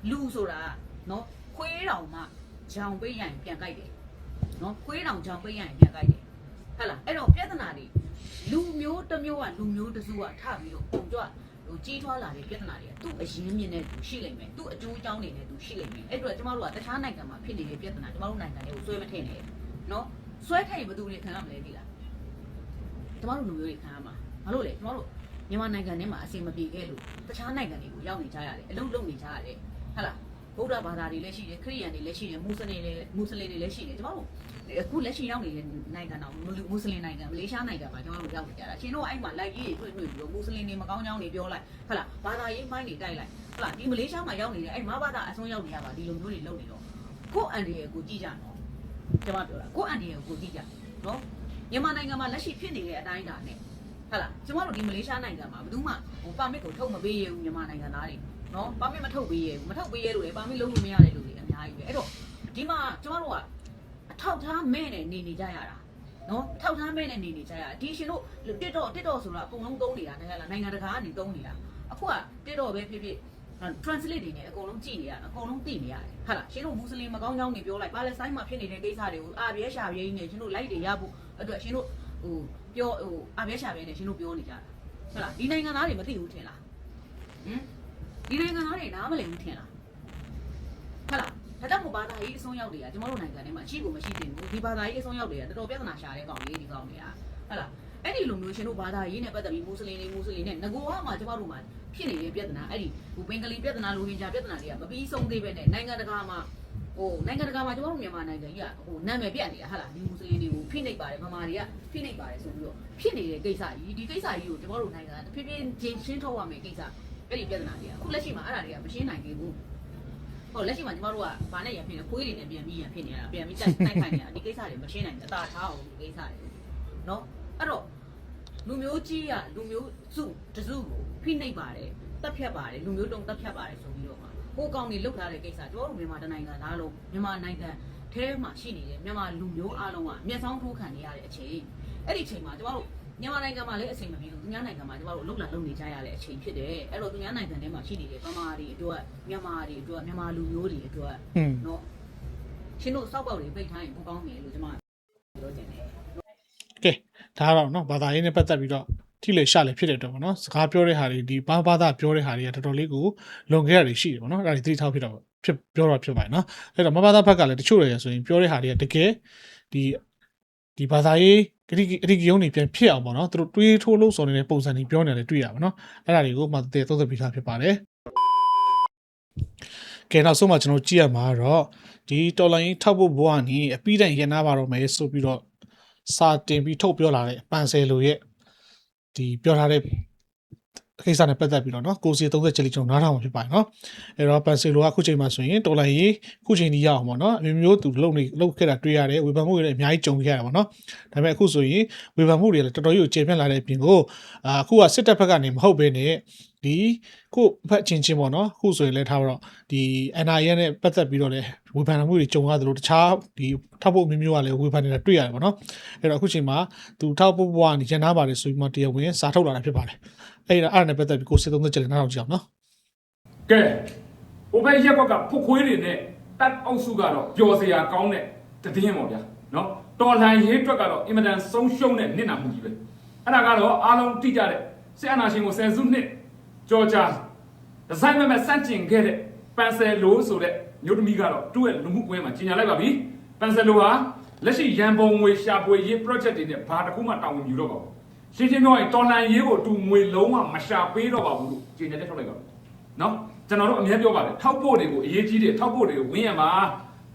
လူဆိုတာနော်ခွေးတောင်မှဂျောင်ပေးရင်ပြန်ကြိုက်တယ်နော်ခွေးတောင်ဂျောင်ပေးရင်ပြန်ကြိုက်တယ်ဟဲ့လားအဲ့တော့ပြဿနာတွေလူမျိုးတစ်မျိုးကလူမျိုးတစ်စုကထပြီးတော့ပုံကြွ ဟိုကြီးထွားလာတဲ့ပြဿနာတွေကသူ့အရင်းမြစ်နဲ့သူရှိလိမ့်မယ်သူ့အကျိုးအကြောင်းတွေနဲ့သူရှိလိမ့်မယ်အဲ့တော့ကျမတို့ကတခြားနိုင်ငံမှာဖြစ်နေတဲ့ပြဿနာကျမတို့နိုင်ငံတွေကိုဆွဲမထည့်နဲ့နော်ဆွဲထည့်ရင်ဘယ်သူတွေခံရမလဲဒီလားကျမတို့လူမျိုးတွေခံရမှာဘာလို့လဲကျမတို့မြန်မာနိုင်ငံထဲမှာအဆင်မပြေခဲ့လို့တခြားနိုင်ငံတွေကိုရောက်နေကြရတယ်အလုပ်လုပ်နေကြရတယ်ဟဲ့လားဗုဒ္ဓဘာသာတွေလည်းရှိတယ်ခရစ်ယာန်တွေလည်းရှိတယ်မွတ်စလင်တွေမွတ်စလင်တွေလည်းရှိတယ်ကျမတို့ အခုလက်ရှိရောက်နေတဲ့နိုင်ငံတော်မွတ်စလင်နိုင်ငံမလေးရှားနိုင်ငံမှာကျွန်တော်တို့ရောက်နေကြတာရှင်တို့အဲ့မှာလိုက်ရေးတွေတွေ့တွေ့ပြီးတော့မွတ်စလင်တွေမကောင်းကြောင်းတွေပြောလိုက်ဟုတ်လားဘာသာရေးမိုင်းတွေတိုက်လိုက်ဟုတ်လားဒီမလေးရှားမှာရောက်နေတဲ့အဲ့မဘာသာအဆုံးရောက်နေရပါဒီလိုမျိုးတွေလုပ်နေတော့ကို့အန်ဒီရဲ့ကိုကြည့်ကြနော်ကျွန်မပြောတာကို့အန်ဒီရဲ့ကိုကြည့်ကြနော်မြန်မာနိုင်ငံမှာလက်ရှိဖြစ်နေတဲ့အတိုင်းဒါနဲ့ဟုတ်လားကျွန်တော်တို့ဒီမလေးရှားနိုင်ငံမှာဘယ်သူမှဟိုပါမစ်ကိုထုတ်မပေးရဘူးမြန်မာနိုင်ငံသားတွေနော်ပါမစ်မထုတ်ပေးရဘူးမထုတ်ပေးရလို့လေပါမစ်လုံးလို့မရတဲ့လူတွေအများကြီးပဲအဲ့တော့ဒီမှာကျွန်တော်တို့က အထောက်ထားမဲ့နဲ့နေနေကြရတာနော်အထောက်ထားမဲ့နဲ့နေနေကြရတာဒီရှင်တို့တစ်တော့တစ်တော့ဆိုတာအကုန်လုံးသုံးနေတာတကယ်လားနိုင်ငံတကာကနေသုံးနေတာအခုကတစ်တော့ပဲဖြစ်ဖြစ် translate တွေနဲ့အကုန်လုံးကြည့်နေရတာအကုန်လုံးသိနေရတယ်ဟာလားရှင်တို့မွတ်စလင်မကောင်းကြောင်းတွေပြောလိုက်ပါလက်ဆိုင်မှာဖြစ်နေတဲ့ကိစ္စတွေကိုအာပြဲရှာပြဲကြီးနဲ့ရှင်တို့လိုက်တွေရဖို့အတွက်ရှင်တို့ဟိုပြောဟိုအာပြဲရှာပြဲနဲ့ရှင်တို့ပြောနေကြတာဟုတ်လားဒီနိုင်ငံသားတွေမသိဘူးထင်လားဟမ်ဒီနိုင်ငံသားတွေနားမလည်ဘူးထင်လားဟုတ်လား ဒါကြောင့်မို့ဘာသာရေးအစွန်းရောက်တွေကကျမတို့နိုင်ငံထဲမှာရှိကိုမရှိတင်ဘူးဒီဘာသာရေးအစွန်းရောက်တွေကတော်တော်ပြဿနာရှာတဲ့ကောင်လေးဒီကောင်တွေကဟုတ်လားအဲ့ဒီလိုမျိုးရှင်တို့ဘာသာရေးနဲ့ပတ်သက်ပြီးမွတ်စလင်တွေမွတ်စလင်နဲ့ငကိုကမှကျမတို့မှာဖြစ်နေတဲ့ပြဿနာအဲ့ဒီဟိုဘင်္ဂလီပြဿနာလိုဟင်ဂျာပြဿနာတွေကမပြီးဆုံးသေးပဲနဲ့နိုင်ငံတကာမှာဟိုနိုင်ငံတကာမှာကျမတို့မြန်မာနိုင်ငံကြီးကဟိုနာမည်ပြတ်နေတာဟာလားဒီမွတ်စလင်တွေကိုဖိနှိပ်ပါတယ်ဗမာတွေကဖိနှိပ်ပါတယ်ဆိုပြီးတော့ဖြစ်နေတဲ့ကိစ္စကြီးဒီကိစ္စကြီးကိုကျမတို့နိုင်ငံကတဖြည်းဖြည်းချင်းရှင်းထုတ်ရမယ့်ကိစ္စအဲ့ဒီပြဿနာတွေကအခုလက်ရှိမှာအဲ့ဒါတွေကမရှင်းနိုင်သေးဘူး ဟုတ်လက်ရှိမှာကျမတို့ကဘာနဲ့ရံဖြစ်နေခွေးတွေနဲ့ပြန်ပြီးရံဖြစ်နေတာပြန်ပြီးတိုက်တိုက်ခိုက်နေတာဒီကိစ္စတွေမရှင်းနိုင်ဘူးအသာထားအောင်ဒီကိစ္စတွေနော်အဲ့တော့လူမျိုးကြီးကလူမျိုးစုတစုကိုဖိနှိပ်ပါတယ်တက်ဖြတ်ပါတယ်လူမျိုးတုံတက်ဖြတ်ပါတယ်ဆိုပြီးတော့မှဟိုကောင်တွေလုတ်ထားတဲ့ကိစ္စကျမတို့မြန်မာတိုင်းနိုင်ငံသားလုံးမြန်မာနိုင်ငံထဲမှာရှိနေတဲ့မြန်မာလူမျိုးအလုံးကမျက်စောင်းထိုးခံနေရတဲ့အချိန်အဲ့ဒီအချိန်မှာကျမတို့ မြန်မာနိုင်ငံမှာလည်းအချိန်မပြေဘူးသူများနိုင်ငံမှာကျမတို့အလုပ်လာလုပ်နေကြရတဲ့အချိန်ဖြစ်တယ်အဲ့တော့သူများနိုင်ငံထဲမှာရှိနေတဲ့ဗမာတွေအတွက်မြန်မာတွေအတွက်မြန်မာလူမျိုးတွေအတွက်နော်ရှင်တို့စောက်ပေါက်တွေပိတ်ထားရင်ပိုကောင်းမယ်လို့ကျမပြောချင်တယ်ကဲဒါတော့နော်ဘာသာရေးနဲ့ပတ်သက်ပြီးတော့ထိလေရှာလေဖြစ်တဲ့တော့ဗောနော်စကားပြောတဲ့ဟာတွေဒီဘာဘာသာပြောတဲ့ဟာတွေကတော်တော်လေးကိုလွန်ခဲ့ရတယ်ရှိတယ်ဗောနော်အဲ့ဒါတွေသတိထားဖြစ်တော့ဖြစ်ပြောတော့ဖြစ်ပါတယ်နော်အဲ့တော့မဘာသာဘက်ကလည်းတချို့တွေဆိုရင်ပြောတဲ့ဟာတွေကတကယ်ဒီ ဒီဘာသာရေးဂရိအရိကယုံတွေပြန်ဖြစ်အောင်ဗောနော်သူတို့တွေးထိုးလို့ဆိုနေတဲ့ပုံစံတွေပြောနေတယ်တွေ့ရပါနော်အဲ့ဒါတွေကိုမှတဲ့သုံးသပ်ပြီးသားဖြစ်ပါတယ်ကဲနောက်ဆုံးမှကျွန်တော်ကြည့်ရမှာတော့ဒီတော်လိုင်းထောက်ဖို့ဘဝနီအပြီးတိုင်ရန်နာပါတော့မယ်ဆိုပြီးတော့စာတင်ပြီးထုတ်ပြောလာတဲ့ပန်ဆယ်လိုရဲ့ဒီပြောထားတဲ့ ကိစ္စနဲ့ပတ်သက်ပြီးတော့နော်ကိုစီ30ချက်လေးကျွန်တော်နားထောင်မှာဖြစ်ပါတယ်နော်အဲ့တော့ပန်ဆီလိုကအခုချိန်မှာဆိုရင်တော်လိုင်းရေအခုချိန်ကြီးရအောင်ပေါ့နော်အမျိုးမျိုးသူလုံနေလုံခဲ့တာတွေ့ရတယ်ဝေဖန်မှုတွေလည်းအများကြီးကြုံခဲ့ရတာပေါ့နော်ဒါပေမဲ့အခုဆိုရင်ဝေဖန်မှုတွေလည်းတော်တော်ကြီးကိုကျေပြန့်လာတဲ့အပြင်ကိုအခုကစစ်တပ်ဘက်ကနေမဟုတ်ဘဲနဲ့ဒီခုဖက်ချင်းချင်းပေါ့နော်ခုဆိုရင်လည်းထားတော့ဒီ NIA နဲ့ပတ်သက်ပြီးတော့လည်းဝေဖန်မှုတွေကြုံရသလိုတခြားဒီထောက်ဖို့အမျိုးမျိုးကလည်းဝေဖန်နေတာတွေ့ရတယ်ပေါ့နော်အဲ့တော့အခုချိန်မှာသူထောက်ဖို့ဘဝကနေရန်နာပါတယ်ဆိုပြီးမှတရားဝင်စာထုတ်လာတာဖြစ်ပါတယ် အဲ့ဒါအဲ့ဒါနဲ့ပတ်သက်ပြီးကိုစစ်သုံးသက်ချက်လည်းနားထောင်ကြည့်အောင်နော်ကဲဟိုဘက်ရက်ကွက်ကဖုတ်ခွေးတွေနဲ့တတ်အုပ်စုကတော့ပျော်စရာကောင်းတဲ့တည်င်းပေါ့ဗျာနော်တော်လှန်ရေးအတွက်ကတော့အင်မတန်ဆုံးရှုံးတဲ့နစ်နာမှုကြီးပဲအဲ့ဒါကတော့အားလုံးသိကြတဲ့စစ်အာဏာရှင်ကိုဆယ်စုနှစ်ကြော်ကြာဒီဇိုင်းမဲ့မဲ့စန့်ကျင်ခဲ့တဲ့ပန်ဆယ်လိုဆိုတဲ့မျိုးသမီးကတော့သူ့ရဲ့လူမှုကွင်းမှာကြီးညာလိုက်ပါပြီပန်ဆယ်လိုဟာလက်ရှိရန်ပုံငွေရှာပွေရေး project တွေနဲ့ဘာတစ်ခုမှတာဝန်ယူတော့ပါဘူး ရှင်းရှင်းပြောရင်တော်လှန်ရေးကိုသူငွေလုံးဝမရှာပေးတော့ပါဘူးလို့ကြီးညာချက်ထုတ်လိုက်ပါနော်ကျွန်တော်တို့အများပြောပါတယ်ထောက်ပို့တွေကိုအရေးကြီးတယ်ထောက်ပို့တွေကိုဝင်းရမှာ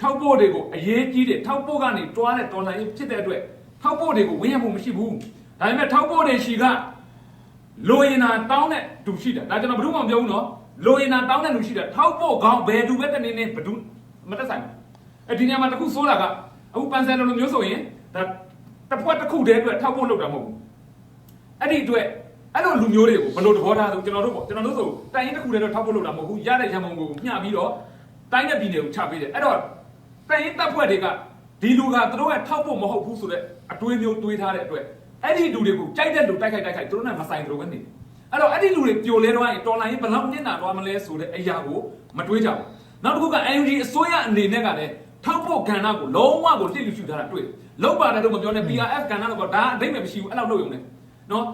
ထောက်ပို့တွေကိုအရေးကြီးတယ်ထောက်ပို့ကနေတွားတဲ့တော်လှန်ရေးဖြစ်တဲ့အတွက်ထောက်ပို့တွေကိုဝင်းရမှုမရှိဘူးဒါပေမဲ့ထောက်ပို့တွေရှိကလိုရင်နာတောင်းတဲ့သူရှိတယ်ဒါကျွန်တော်ဘယ်သူမှမပြောဘူးနော်လိုရင်နာတောင်းတဲ့လူရှိတယ်ထောက်ဖို့ကောင်းဘယ်သူပဲတနေနေဘယ်သူမတက်ဆိုင်ဘူးအဲဒီနေရာမှာတစ်ခုစိုးတာကအခုပန်ဆယ်လိုလိုမျိုးဆိုရင်ဒါတစ်ဖွဲ့တစ်ခုတည်းအတွက်ထောက်ဖို့လုပ်တာမဟုတ်ဘူး အဲ့ဒီအတွက်အဲ့လိုလူမျိုးတွေကိုဘယ်လိုသဘောထားလို့ကျွန်တော်တို့ပေါ့ကျွန်တော်တို့ဆိုတိုင်ရင်တစ်ခုတည်းတော့ထောက်ဖို့လုပ်တာမဟုတ်ဘူးရတဲ့ရန်ပုံကိုမျှပြီးတော့တိုင်းတဲ့ပြည်နယ်ကိုချပေးတယ်အဲ့တော့တိုင်ရင်တပ်ဖွဲ့တွေကဒီလူကသူတို့ကထောက်ဖို့မဟုတ်ဘူးဆိုတော့အတွေးမျိုးတွေးထားတဲ့အတွက်အဲ့ဒီလူတွေကိုကြိုက်တဲ့လူတိုက်ခိုက်တိုက်ခိုက်သူတို့နဲ့မဆိုင်သူတို့ပဲနေတယ်အဲ့တော့အဲ့ဒီလူတွေပြိုလဲတော့ရင်တော်လိုင်းရင်ဘယ်လောက်နစ်နာသွားမလဲဆိုတဲ့အရာကိုမတွေးကြဘူးနောက်တစ်ခုက NUG အစိုးရအနေနဲ့ကလည်းထောက်ဖို့ကဏ္ဍကိုလုံးဝကိုတစ်လူရှုထားတာတွေ့တယ်လောက်ပါတယ်တော့မပြောနဲ့ PRF ကဏ္ဍတော့ဒါအဓိပ္ပာယ်မရှိဘူးအဲ့လောက်လုပ်ရုံနဲ့ နော်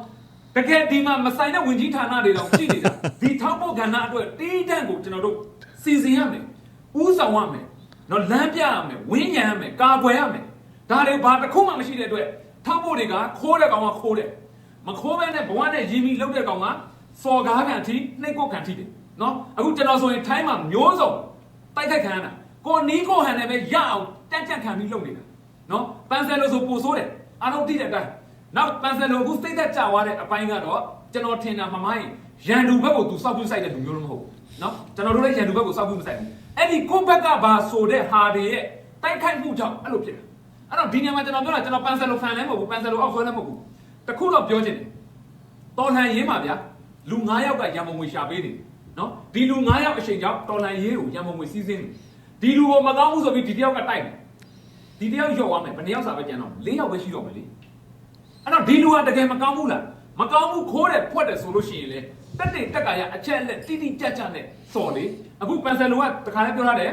တကယ်ဒီမှာမဆိုင်တဲ့ဝင်ကြီးဌာနတွေတော့ရှိနေတာဒီထောက်ဖို့ကဏ္ဍအတွက်တီးတန့်ကိုကျွန်တော်တို့စီစဉ်ရမယ်ဥဆောင်ရမယ်နော်လမ်းပြရမယ်ဝင်းရံရမယ်ကာကွယ်ရမယ်ဒါတွေဘာတစ်ခုမှမရှိတဲ့အတွက်ထောက်ဖို့တွေကခိုးတဲ့ကောင်ကခိုးတယ်မခိုးမဲနဲ့ဘဝနဲ့ရင်းပြီးလောက်တဲ့ကောင်ကစော်ကားခံထီနှိတ်ကိုခံထီတယ်နော်အခုကျွန်တော်ဆိုရင်ထိုင်းမှာမျိုးစုံတိုက်ခိုက်ခံရတာကိုနီးကိုဟန်နဲ့ပဲရအောင်တန့်တန့်ခံပြီးလုပ်နေတာနော်ပန်ဆယ်လိုဆိုပို့ဆိုးတယ်အားလုံးသိတဲ့အတိုင်း နောက်ပန်ဆယ်လိုအခုစိတ်သက်ကြွားတဲ့အပိုင်းကတော့ကျွန်တော်ထင်တာမမိုင်းရန်သူဘက်ကိုသူစောက်ပြဆိုင်တဲ့လူမျိုးတော့မဟုတ်ဘူးနော်ကျွန်တော်တို့လည်းရန်သူဘက်ကိုစောက်ပြမဆိုင်ဘူးအဲ့ဒီကိုဘက်ကဘာဆိုတဲ့ဟာတွေရဲ့တိုက်ခိုက်မှုကြောင့်အဲ့လိုဖြစ်တယ်အဲ့တော့ဒီနေရာမှာကျွန်တော်ပြောတာကျွန်တော်ပန်ဆယ်လိုဖန်လည်းမဟုတ်ဘူးပန်ဆယ်လိုအောက်ဆွဲလည်းမဟုတ်ဘူးတခုတော့ပြောချင်တယ်တော်လှန်ရေးမှာဗျာလူ9ယောက်ကရန်ပုံငွေရှာပေးနေတယ်နော်ဒီလူ9ယောက်အချိန်ကြောင့်တော်လှန်ရေးကိုရန်ပုံငွေစီးစင်းနေဒီလူကိုမကောင်းဘူးဆိုပြီးဒီတယောက်ကတိုက်တယ်ဒီတယောက်လျှော့သွားမယ်ဘယ်နှယောက်စာပဲကျန်တော့၄ယောက်ပဲရှိတော့မယ်လေ အဲ့တော့ဒီလူကတကယ်မကောင်းဘူးလားမကောင်းဘူးခိုးတယ်ဖွက်တယ်ဆိုလို့ရှိရင်လေတက်တဲ့တက်ကရအချက်လက်တိတိကျကျနဲ့စော်လေအခုပန်ဆယ်လိုကတခါလဲပြောထားတယ်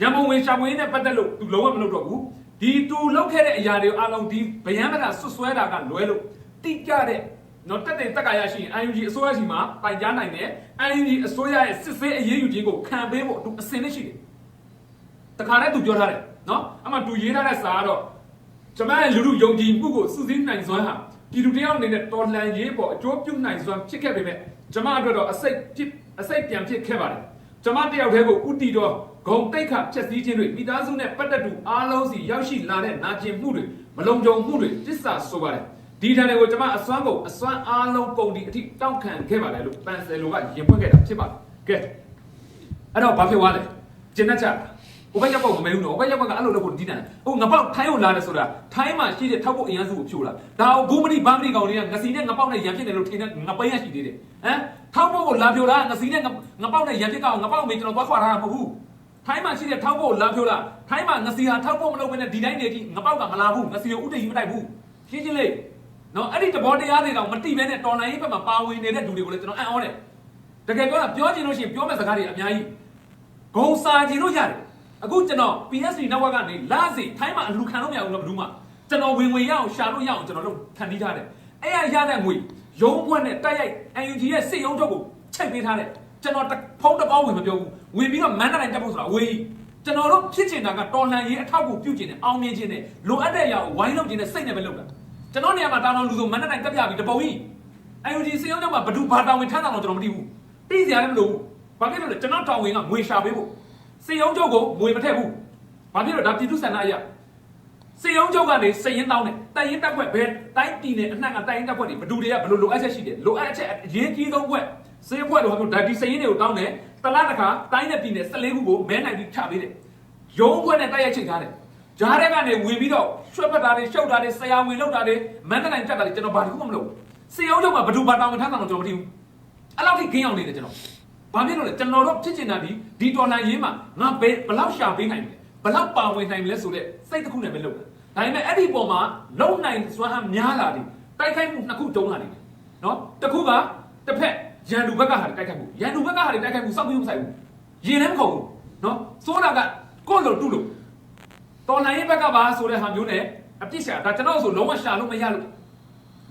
ရန်ပုံငွေရှာပွေနဲ့ပတ်သက်လို့သူလုံးဝမလုပ်တော့ဘူးဒီသူလုပ်ခဲ့တဲ့အရာတွေအားလုံးဒီဗျံမတာဆွဆွဲတာကလွဲလို့တိကျတဲ့နော်တက်တဲ့တက်ကရရှိရင် IUG အစိုးရရှိမှာပိုင်ကြားနိုင်တယ် IUG အစိုးရရဲ့စစ်ဆေးအရေးယူခြင်းကိုခံပေးဖို့သူအစင်နဲ့ရှိတယ်တခါတည်းသူပြောထားတယ်နော်အမှသူရေးထားတဲ့စာကတော့ ကျွန်မရဲ့လူလူယုံကြည်မှုကိုစုစည်းနိုင်စွမ်းဟာပြည်သူတယောက်အနေနဲ့တော်လှန်ရေးပေါ်အကျိုးပြုနိုင်စွမ်းဖြစ်ခဲ့ပေမဲ့ကျွန်မအတွက်တော့အစိတ်ဖြစ်အစိတ်ပြန်ဖြစ်ခဲ့ပါတယ်ကျွန်မတယောက်တည်းကိုဥတီတော်ဂုံတိတ်ခဖြက်စည်းခြင်းတွေမိသားစုနဲ့ပတ်သက်သူအားလုံးစီရောက်ရှိလာတဲ့နာကျင်မှုတွေမလုံခြုံမှုတွေတစ္ဆာဆိုပါတယ်ဒီထန်တွေကိုကျွန်မအစွမ်းကုန်အစွမ်းအားလုံးကုန်ဒီအထိတောက်ခံခဲ့ပါတယ်လို့ပန်ဆယ်လိုကရင်ဖွင့်ခဲ့တာဖြစ်ပါတယ်ကဲအဲ့တော့ဘာဖြစ်သွားလဲကျင်းတတ်ကြတာ ဟိုဘက်ရောက်ပေါက်မမဲဘူးနော်ဟိုဘက်ရောက်ပေါက်ကအဲ့လိုလုပ်ဖို့ဒီတန်ဟိုငပေါက်ထိုင်းကိုလာတယ်ဆိုတာထိုင်းမှာရှိတဲ့ထောက်ဖို့အင်အားစုကိုဖြိုးလာဒါဟိုဂုမတိဘာမတိကောင်တွေကငစီနဲ့ငပေါက်နဲ့ရံဖြစ်တယ်လို့ထင်တဲ့ငပိန်းရရှိသေးတယ်ဟမ်ထောက်ဖို့ကိုလာဖြိုးလာငစီနဲ့ငပေါက်နဲ့ရံဖြစ်ကောင်ငပေါက်မေကျွန်တော်သွားခွာထားတာမဟုတ်ဘူးထိုင်းမှာရှိတဲ့ထောက်ဖို့လာဖြိုးလာထိုင်းမှာငစီဟာထောက်ဖို့မလုပ်ဘဲနဲ့ဒီတိုင်းနေကြည့်ငပေါက်ကမလာဘူးငစီကိုဥတည်ယူမတိုက်ဘူးရှင်းရှင်းလေးနော်အဲ့ဒီတဘောတရားတွေတော့မတိဘဲနဲ့တော်လိုင်းရေးဘက်မှာပါဝင်နေတဲ့လူတွေကိုလည်းကျွန်တော်အံ့ဩတယ်တကယ်ပြောတာပြောချင်လို့ရှိရင်ပြောမဲ့စကားတွေအများကြီးဂုံစာချင်လို့ရတယ် အခုကျွန်တော် PSD network ကနေလာစီထိုင်းမှာအလူခံလို့မရဘူးလို့ဘယ်သူမှကျွန်တော်ဝင်ဝင်ရအောင်ရှာလို့ရအောင်ကျွန်တော်တို့ခံပြီးထားတယ်အဲ့ရရတဲ့ငွေရုံးဘွက်နဲ့တိုက်ရိုက် UNG ရဲ့စစ်ရုံးချုပ်ကိုချိန်ပေးထားတယ်ကျွန်တော်ဖုံးတပေါင်းဝင်မပြောဘူးဝင်ပြီးတော့မန္တလေးတက်ဖို့ဆိုတာအဝေးကြီးကျွန်တော်တို့ဖြစ်ချင်တာကတော်လှန်ရေးအထောက်အကူပြုချင်တယ်အောင်မြင်ချင်တယ်လိုအပ်တဲ့အရာကိုဝိုင်းလုပ်ချင်တဲ့စိတ်နဲ့ပဲလုပ်တာကျွန်တော်နေရာမှာတာဝန်လူဆိုမန္တနိုင်တက်ပြပြီးတပုံကြီး IOG စေအောင်တော့ဘဒူဘာတာဝန်ထမ်းတာတော့ကျွန်တော်မသိဘူးသိစရာလည်းမလိုဘူးဘာဖြစ်လို့လဲကျွန်တော်တာဝန်ကငွေရှာပေးဖို့ စေအောင်ချုပ်ကိုငွေမထည့်ဘူးဘာဖြစ်လို့ဒါပြည်သူစံနာအရာစေအောင်ချုပ်ကနေစရင်တောင်းတယ်တိုင်ရင်တက်ခွက်ဘယ်တိုင်းပြည်နယ်အနှံ့ကတိုင်ရင်တက်ခွက်တွေဘဒူတွေကဘယ်လိုလိုအပ်ချက်ရှိတယ်လိုအပ်ချက်အရေးကြီးဆုံးခွက်စေခွက်တော့ဟိုဒါဒီစရင်တွေကိုတောင်းတယ်တလားတစ်ခါတိုင်းနဲ့ပြည်နယ်14ခုကိုမဲနိုင်ပြီးချပေးတယ်ရုံးခွက်နဲ့တိုက်ရိုက်ချိန်ထားတယ်ဂျားတဲ့ကနေဝင်ပြီးတော့ရွှက်ဖက်တာတွေရှုပ်တာတွေဆရာဝင်လောက်တာတွေမန္တနိုင်တက်တာတွေကျွန်တော်ဘာတစ်ခုမှမလုပ်ဘူးစေအောင်ချုပ်မှာဘယ်သူဘာတောင်းဝင်ထမ်းတာတော့ကျွန်တော်မသိဘူးအဲ့လောက်ထိခင်းအောင်နေတယ်ကျွန်တော် ဘာဖြစ်လို့လဲကျွန်တော်တို့ဖြစ်ချင်တာဒီဒီတော်လန်ရေးမှာငါဘယ်ဘလောက်ရှာပေးနိုင်မလဲဘလောက်ပါဝင်နိုင်မလဲဆိုတဲ့စိတ်တစ်ခုနဲ့ပဲလုပ်တာဒါပေမဲ့အဲ့ဒီပုံမှာလုံနိုင်စွမ်းအားများလာတယ်တိုက်ခိုက်မှုနှစ်ခုတုံးလာတယ်နော်တစ်ခုကတစ်ဖက်ရန်သူဘက်ကဟာတိုက်ခိုက်မှုရန်သူဘက်ကဟာတိုက်ခိုက်မှုစောက်ပြီးမဆိုင်ဘူးရင်လည်းမခုံဘူးနော်စိုးတာကကိုယ့်လိုတူလို့တော်လိုင်းရဲ့ဘက်ကပါဆိုတဲ့ဟာမျိုးနဲ့အပြစ်ရှာဒါကျွန်တော်ဆိုလုံးဝရှာလို့မရလို့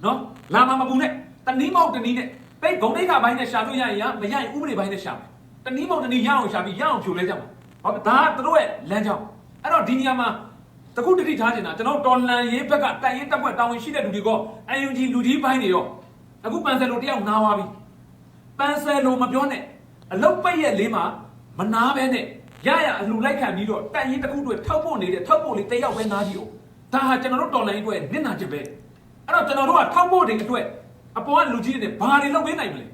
နော်လာမမပူနဲ့တနည်းမောက်တနည်းနဲ့ ပိတ်ဂုံဒိတ်ကဘိုင်းနဲ့ရှာလို့ရရင်ရမရရင်ဥပဒေဘိုင်းနဲ့ရှာမယ်တနည်းမောက်တနည်းရအောင်ရှာပြီးရအောင်ဖြိုလဲကြမှာဟောဒါကသူတို့ရဲ့လမ်းကြောင်းအဲ့တော့ဒီနေရာမှာတခုတတိထားနေတာကျွန်တော်တော်လန်ရေးဘက်ကတိုင်ရင်တက်ွက်တောင်းဝင်ရှိတဲ့လူတွေကအယုံကြည်လူကြီးဘိုင်းတွေရောအခုပန်ဆယ်လိုတယောက်နားသွားပြီပန်းဆယ်လိုမပြောနဲ့အလုတ်ပိတ်ရဲ့လေးမှာမနာပဲနဲ့ရရအလှူလိုက်ခံပြီးတော့တိုင်ရင်တစ်ခုတွေထောက်ဖို့နေတဲ့ထောက်ဖို့လေးတစ်ယောက်ပဲနားကြည့်အောင်ဒါဟာကျွန်တော်တို့တော်လိုင်းအတွက်နစ်နာချက်ပဲအဲ့တော့ကျွန်တော်တို့ကထောက်ဖို့တွေအတွက် အပေါ်ကလူကြီးတွေဘာတွေလုပ်ပေးနိုင်မလဲ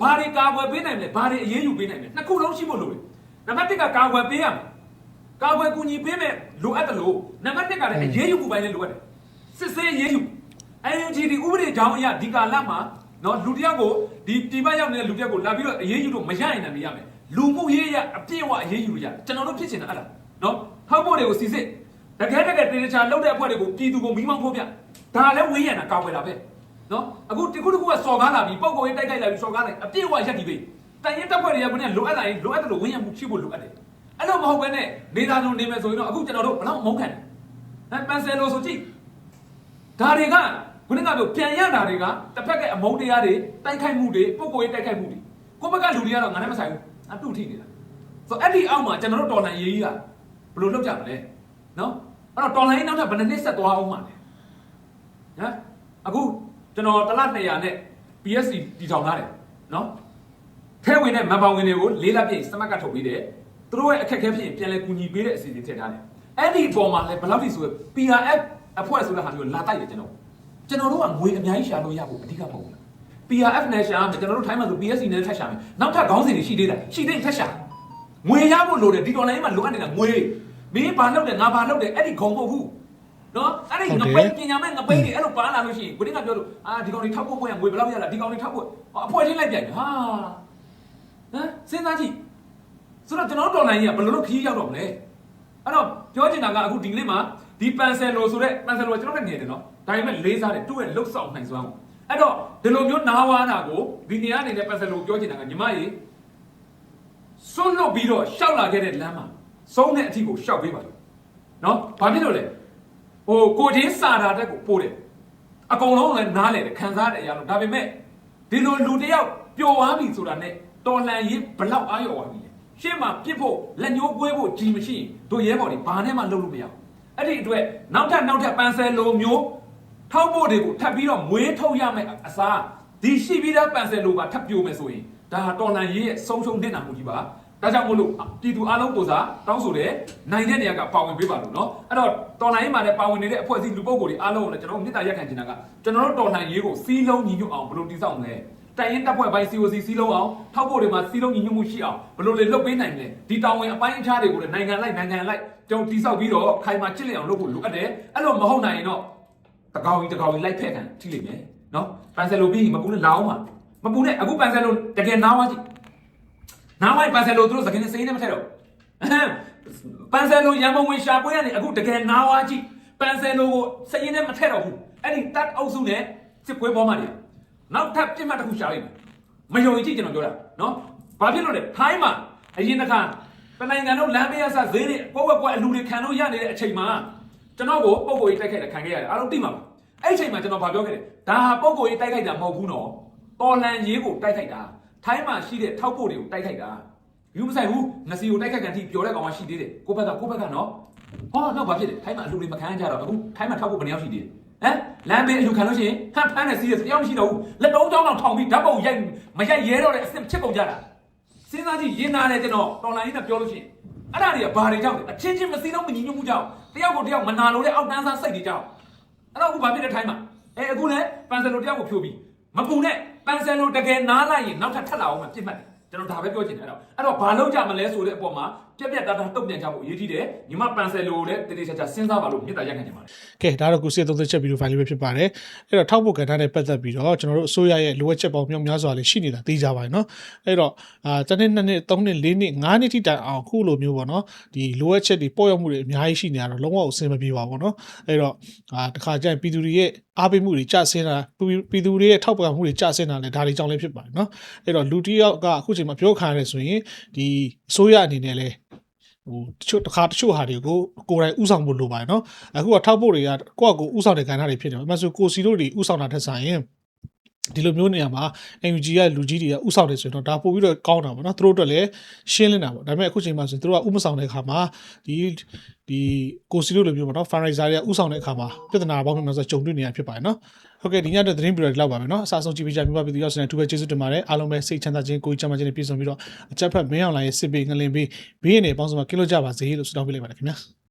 ဘာတွေကာကွယ်ပေးနိုင်မလဲဘာတွေအရေးယူပေးနိုင်မလဲနှစ်ခုလုံးရှိဖို့လိုတယ်နံပါတ်1ကကာကွယ်ပေးရမယ်ကာကွယ်ကူညီပေးမယ်လိုအပ်တယ်လို့နံပါတ်2ကလည်းအရေးယူမှုပိုင်းလည်းလိုအပ်တယ်စစ်ဆေးအရေးယူ NUGD ဥပဒေကြောင်းအရဒီကာလမှာနော်လူတစ်ယောက်ကိုဒီဒီဘက်ရောက်နေတဲ့လူတစ်ယောက်ကိုလာပြီးတော့အရေးယူလို့မရရင်လည်းမရမယ်လူမှုရေးရအပြည့်အဝအရေးယူလို့ရကျွန်တော်တို့ဖြစ်ချင်တာအဲ့ဒါနော်ထောက်ဖို့တွေကိုစီစစ်တကယ်တကယ်တေချာလောက်တဲ့အဖွဲ့တွေကိုပြည်သူကိုမိမောင်းဖို့ပြဒါလည်းဝေးရတာကောက်ွယ်တာပဲ နော်အခုတခုတခုကစော်ကားလာပြီးပုံကိုရေးတိုက်တိုက်လာပြီးစော်ကားလိုက်အပြည့်အဝရက်ဒီပဲတန်ရင်တပ်ဖွဲ့တွေကဘယ်နဲ့လိုအပ်လာရင်လိုအပ်တယ်လို့ဝင်းရမှုဖြစ်ဖို့လိုအပ်တယ်အဲ့လိုမဟုတ်ဘဲနဲ့နေသားလုံးနေမယ်ဆိုရင်တော့အခုကျွန်တော်တို့ဘယ်တော့မုန်းခံတယ်ဟမ်ပန်ဆယ်လိုဆိုကြည့်ဒါတွေကခုနကပြောပြန်ရတာတွေကတစ်ဖက်ကအမုန်းတရားတွေတိုက်ခိုက်မှုတွေပုံကိုယ်ရေးတိုက်ခိုက်မှုတွေကိုယ့်ဘက်ကလူတွေကတော့ငါနဲ့မဆိုင်ဘူးအတူထိနေတာဆိုတော့အဲ့ဒီအောက်မှာကျွန်တော်တို့တော်လှန်ရေးကြီးကဘယ်လိုလုပ်ကြမလဲနော်အဲ့တော့တော်လှန်ရေးနောက်ထပ်ဘယ်နှစ်နှစ်ဆက်သွားအောင်မှာလဲဟမ်အခု ကျွန်တော်တစ်လ200နဲ့ PSC တီထောင်ထားတယ်နော်ထဲဝင်တဲ့မန်ပါဝင်တွေကိုလေးလက်ပြည့်စမတ်ကထုတ်ပေးတယ်သူတို့ရဲ့အခက်အခဲဖြစ်ရင်ပြန်လဲကူညီပေးတဲ့အစီအစဉ်ထည့်ထားတယ်အဲ့ဒီအပေါ်မှာလဲဘယ်လောက်ထိဆိုရ PRF အဖွဲ့ဆိုတဲ့ဟာမျိုးလာတိုက်တယ်ကျွန်တော်ကျွန်တော်တို့ကငွေအများကြီးရှာလို့ရဖို့အဓိကမဟုတ်ဘူး PRF နဲ့ရှာမယ်ကျွန်တော်တို့ထိုင်းမှာဆို PSC နဲ့ထပ်ရှာမယ်နောက်ထပ်ခေါင်းစဉ်တွေရှိသေးတယ်ရှိသေးရင်ထပ်ရှာငွေရဖို့လိုတယ်ဒီတော်လိုင်းမှာလိုအပ်နေတာငွေမင်းဘာလုပ်တယ်ငါဘာလုပ်တယ်အဲ့ဒီခုံမဟုတ်ဘူး နော်အဲ့ဒီငပိတ်ပညာမဲ့ငပိတ်တွေအဲ့လိုပါလာလို့ရှိရင်ကိုတင်းကပြောလို့အာဒီကောင်တွေထောက်ဖို့ပို့ရငွေဘယ်လောက်ရလားဒီကောင်တွေထောက်ဖို့အဖွဲ့ချင်းလိုက်ပြန်ဟာဟမ်စဉ်းစားကြည့်ဆိုတော့ကျွန်တော်တို့တော်လိုင်းကြီးကဘယ်လိုလုပ်ခီးရောက်တော့မလဲအဲ့တော့ပြောချင်တာကအခုဒီကနေ့မှာဒီပန်ဆယ်လိုဆိုတဲ့ပန်ဆယ်လိုကကျွန်တော်ကနေတယ်နော်ဒါပေမဲ့လေးစားတယ်သူ့ရဲ့လှုပ်ဆောင်နိုင်စွမ်းကိုအဲ့တော့ဒီလိုမျိုးနားဝါတာကိုဒီနေရာအနေနဲ့ပန်ဆယ်လိုပြောချင်တာကညီမကြီးစွန့်လွတ်ပြီးတော့ရှောက်လာခဲ့တဲ့လမ်းမှာဆုံးတဲ့အထီကိုရှောက်ပေးပါလို့နော်ဘာဖြစ်လို့လဲ ဟိုကိုချင်းစာတာတက်ကိုပို့တယ်အကုန်လုံးလည်းနားလေတယ်ခံစားတယ်အရာလို့ဒါပေမဲ့ဒီလိုလူတစ်ယောက်ပျော်သွားပြီဆိုတာနဲ့တော်လှန်ရေးဘလောက်အားရောသွားပြီလဲရှင်းမှာပြစ်ဖို့လက်ညှိုးကွဲဖို့ကြီးမရှိရင်တို့ရဲဘော်တွေဘာနဲ့မှလုပ်လို့မရဘူးအဲ့ဒီအတွက်နောက်ထပ်နောက်ထပ်ပန်ဆယ်လိုမျိုးထောက်ဖို့တွေကိုထပ်ပြီးတော့မွေးထုတ်ရမယ်အစားဒီရှိပြီးသားပန်ဆယ်လိုပါထပ်ပြိုမယ်ဆိုရင်ဒါတော်လှန်ရေးရဲ့ဆုံးရှုံးနေတာမှုကြီးပါ ဒါကြောင့်မို့လို့ပြည်သူအလုံးကိုစားတောင်းဆိုတယ်နိုင်တဲ့နေရာကပါဝင်ပေးပါလို့เนาะအဲ့တော့တော်လှန်ရေးမှာလည်းပါဝင်နေတဲ့အဖွဲ့အစည်းလူပုဂ္ဂိုလ်တွေအားလုံးကိုလည်းကျွန်တော်တို့မေတ္တာရက်ခံချင်တာကကျွန်တော်တို့တော်လှန်ရေးကိုစီးလုံးညီညွတ်အောင်ဘယ်လိုတည်ဆောက်မလဲတိုင်ရင်တပ်ဖွဲ့ပိုင်း COC စီးလုံးအောင်ထောက်ဖို့တွေမှာစီးလုံးညီညွတ်မှုရှိအောင်ဘယ်လိုလေလုပ်ပေးနိုင်မလဲဒီတောင်းဝင်အပိုင်းအခြားတွေကိုလည်းနိုင်ငံလိုက်နိုင်ငံလိုက်ကျွန်တော်တည်ဆောက်ပြီးတော့ခိုင်မာချစ်လျအောင်လုပ်ဖို့လိုအပ်တယ်အဲ့လိုမဟုတ်နိုင်ရင်တော့တကောင်ကြီးတကောင်ကြီးလိုက်ဖက်ခံထိလိမ့်မယ်เนาะပန်ဆယ်လိုပြီးမပူနဲ့လာအောင်ပါမပူနဲ့အခုပန်ဆယ်လိုတကယ်နားဝါကြည့် နောက်ပိုင်းပန်ဆယ်လိုသူတို့သခင်စိမ်းနဲ့မထက်တော့ပန်ဆယ်လိုရန်ပုံဝင်ရှာပွဲကနေအခုတကယ်နားဝါကြည့်ပန်ဆယ်လိုကိုစိမ်းနဲ့မထက်တော့ဘူးအဲ့ဒီတတ်အုပ်စုနဲ့စစ်ပွဲပေါ်မှာနေနောက်ထပ်ပြစ်မှတ်တစ်ခုရှာလိုက်မယ်မယုံရင်ကြည့်ကျွန်တော်ပြောတာနော်ဘာဖြစ်လို့လဲထိုင်းမှာအရင်တစ်ခါပနိုင်ငံတို့လမ်းပေးရဆဈေးတွေကိုယ့်ဘက်ကွက်အလူတွေခံလို့ရနေတဲ့အချိန်မှာကျွန်တော်ကိုပုံကိုကြီးတိုက်ခိုက်တာခံခဲ့ရတယ်အားလုံးသိမှာပါအဲ့ဒီအချိန်မှာကျွန်တော်ဗာပြောခဲ့တယ်ဒါဟာပုံကိုကြီးတိုက်ခိုက်တာမဟုတ်ဘူးနော်တော်လန်ရေးကိုတိုက်ခိုက်တာ ထိုင်းမှာရှိတဲ့ထောက်ပို့တွေကိုတိုက်ခိုက်တာယူမဆိုင်ဘူးငစီကိုတိုက်ခိုက်ကန်ထိပြောတဲ့ကောင်မှရှိသေးတယ်ကိုဘက်ကကိုဘက်ကနော်ဟောတော့ဘာဖြစ်လဲထိုင်းမှာအလူတွေမခံကြတော့အခုထိုင်းမှာထောက်ပို့ဘယ်နှယောက်ရှိသေးလဲဟမ်လမ်းဘေးအလူခံလို့ရှိရင်ဟမ်ဖမ်းနေစီးရတယောက်မရှိတော့ဘူးလက်တုံးချောင်းတော့ထောင်ပြီးဓာတ်ပုံရိုက်မရိုက်ရဲတော့တဲ့အစ်စ်ဖြစ်ကုန်ကြတာစဉ်းစားကြည့်ရင်နာတယ်ကျွန်တော်တော်လိုင်းနဲ့ပြောလို့ရှိရင်အဲ့ဒါတွေကဘာတွေကြောင့်လဲအချင်းချင်းမစည်းလုံးမညီညွတ်မှုကြောင့်တယောက်ကိုတယောက်မနာလို့တဲ့အောက်တန်းစားစိတ်တွေကြောင့်အဲ့တော့အခုဘာဖြစ်လဲထိုင်းမှာအဲအခုလည်းပန်ဆယ်လိုတယောက်ကိုဖြိုးပြီးမပူနဲ့ ပန်ဆယ်လိုတကယ်နားလိုက်ရင်နောက်ထပ်ထပ်လာအောင်မပြစ်မှတ်တယ်ကျွန်တော်ဒါပဲပြောချင်တယ်အဲ့တော့အဲ့တော့ဘာလုပ်ကြမလဲဆိုတဲ့အပေါ်မှာပြက်ပြက်သားသားတုံ့ပြန်ကြဖို့အရေးကြီးတယ်ညီမပန်ဆယ်လိုကိုလည်းတတိချာချာစဉ်းစားပါလို့မြစ်တာရက်ခံနေပါတယ်ကဲဒါတော့ကုစီ30ချက်ဗီဒီယိုဖိုင်လေးပဲဖြစ်ပါတယ်အဲ့တော့ထောက်ဖို့ကဏ္ဍနဲ့ပတ်သက်ပြီးတော့ကျွန်တော်တို့အစိုးရရဲ့လိုအပ်ချက်ပေါင်းမြောက်များစွာလေးရှိနေတာသိကြပါတယ်နော်အဲ့တော့အာတစ်နှစ်နှစ်နှစ်သုံးနှစ်လေးနှစ်ငါးနှစ်ထိတိုင်အောင်ခုလိုမျိုးပေါ့နော်ဒီလိုအပ်ချက်တွေပေါ်ရောက်မှုတွေအများကြီးရှိနေရတော့လုံးဝအဆင်မပြေပါဘူးနော်အဲ့တော့အာတခါကျရင်ပြည်သူတွေရဲ့အားပေးမှုတွေကြဆင်းတာပြည်သူတွေရဲ့ထောက်ပံ့မှုတွေကြဆင်းတာလည်းဒါတွေကြောင့်လည်းဖြစ်ပါတယ်နော်အဲ့တော့လူတစ်ယောက်ကအခုချိန်မှာပြောခါရတယ်ဆိုရင်ဒီ အစိုးရအနေနဲ့လည်းဟိုတချို့တစ်ခါတချို့ဟာတွေကိုကိုယ်တိုင်ဥဆောင်ဖို့လိုပါတယ်နော်အခုကထောက်ဖို့တွေကကိုယ့်အကိုဥဆောင်တဲ့ကဏ္ဍတွေဖြစ်တယ်အမှန်ဆိုကိုစီတို့တွေဥဆောင်တာထက်ဆိုင်ရင် ဒီလိုမျိုးနေရာမှာ NUG ရဲ့လူကြီးတွေကဥဆောင်တယ်ဆိုရင်တော့ဒါပို့ပြီးတော့ကောင်းတာပေါ့နော်သူတို့အတွက်လည်းရှင်းလင်းတာပေါ့ဒါပေမဲ့အခုချိန်မှာဆိုရင်သူတို့ကဥမဆောင်တဲ့အခါမှာဒီဒီကိုစီတို့လိုမျိုးပေါ့နော် fundraiser တွေကဥဆောင်တဲ့အခါမှာပြဿနာပေါင်းများစွာကြုံတွေ့နေရဖြစ်ပါတယ်နော်ဟုတ်ကဲ့ဒီညတဲ့သတင်းပြီးတော့ဒီလောက်ပါပဲနော်အစားဆုံးကြည့်ပေးကြပြပါပြီဒီရောက်စနေတူပဲကျေးဇူးတင်ပါတယ်အားလုံးပဲစိတ်ချမ်းသာခြင်းကိုယ်ချမ်းသာခြင်းနဲ့ပြည့်စုံပြီးတော့အချက်ဖက်မင်းအောင်လိုင်းရဲ့စစ်ပေးငလင်ပေးဘေးရည်နဲ့ပေါင်းစုံမှာကင်းလို့ကြပါစေလို့ဆုတောင်းပေးလိုက်ပါတယ်ခင်ဗျာ